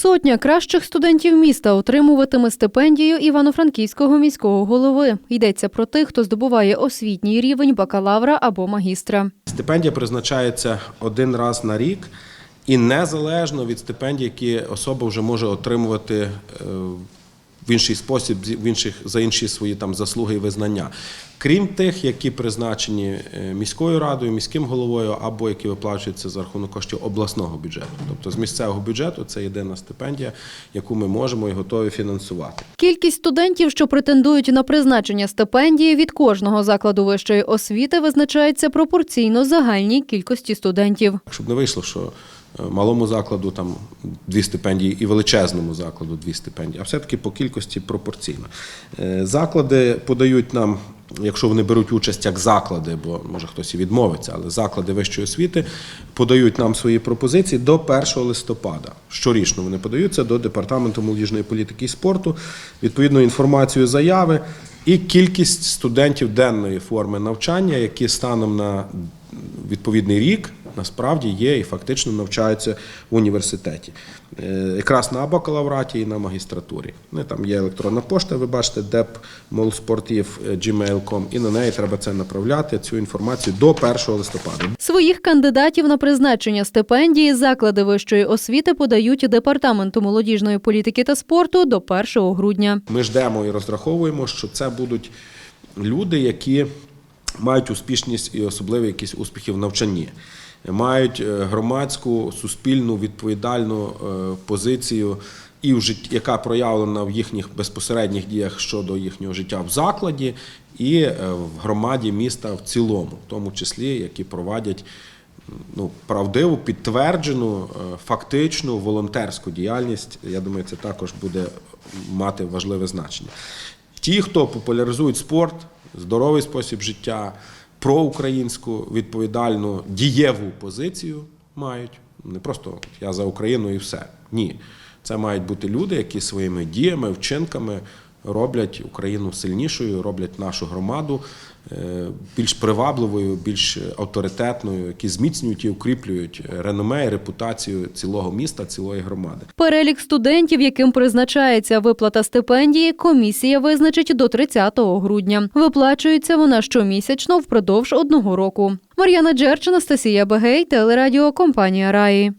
Сотня кращих студентів міста отримуватиме стипендію Івано-Франківського міського голови. Йдеться про тих, хто здобуває освітній рівень бакалавра або магістра. Стипендія призначається один раз на рік і незалежно від стипендій, які особа вже може отримувати е, в інший спосіб, в інших за інші свої там заслуги і визнання. Крім тих, які призначені е, міською радою, міським головою або які виплачуються за рахунок коштів обласного бюджету. Тобто з місцевого бюджету це єдина стипендія, яку ми можемо і готові фінансувати. Kількість студентів, що претендують на призначення стипендії від кожного закладу вищої освіти, визначається пропорційно загальній кількості студентів. Щоб не вийшло, що малому закладу там дві стипендії і величезному закладу дві стипендії, а все-таки по кількості пропорційно. Е, Заклади подають нам, якщо вони беруть участь як заклади, бо може хтось і відмовиться, але заклади вищої освіти подають нам свої пропозиції до 1 листопада. Щорічно вони подаються до департаменту молодіжної політики і спорту, відповідно інформацію заяви і кількість студентів денної форми навчання, які станом на відповідний рік насправді є і фактично навчаються в університеті. Е, Якраз на бакалавраті і на магістратурі. Ну, Там є електронна пошта, ви бачите, depmolsportiv.gmail.com, і на неї треба це направляти, цю інформацію до 1 листопада. Своїх кандидатів на призначення стипендії заклади вищої освіти подають департаменту молодіжної політики та спорту до 1 грудня. Ми ждемо і розраховуємо, що це будуть люди, які мають успішність і особливі якісь успіхи в навчанні, мають е, громадську, суспільну, відповідальну е, позицію, і в житті, яка проявлена в їхніх безпосередніх діях щодо їхнього життя в закладі і е, в громаді міста в цілому, в тому числі які провадять ну, правдиву, підтверджену, фактичну волонтерську діяльність. Я думаю, це також буде мати важливе значення. Ті, хто популяризують спорт, здоровий спосіб життя, проукраїнську відповідальну дієву позицію мають. Не просто я за Україну і все. Ні. Це мають бути люди, які своїми діями, вчинками роблять Україну сильнішою, роблять нашу громаду е, більш привабливою, більш авторитетною, які зміцнюють і укріплюють реноме і репутацію цілого міста, цілої громади. Перелік студентів, яким призначається виплата стипендії, комісія визначить до 30 грудня. Виплачується вона щомісячно впродовж одного року. Мар'яна Джерч, Анастасія Бегей, телерадіокомпанія Раї.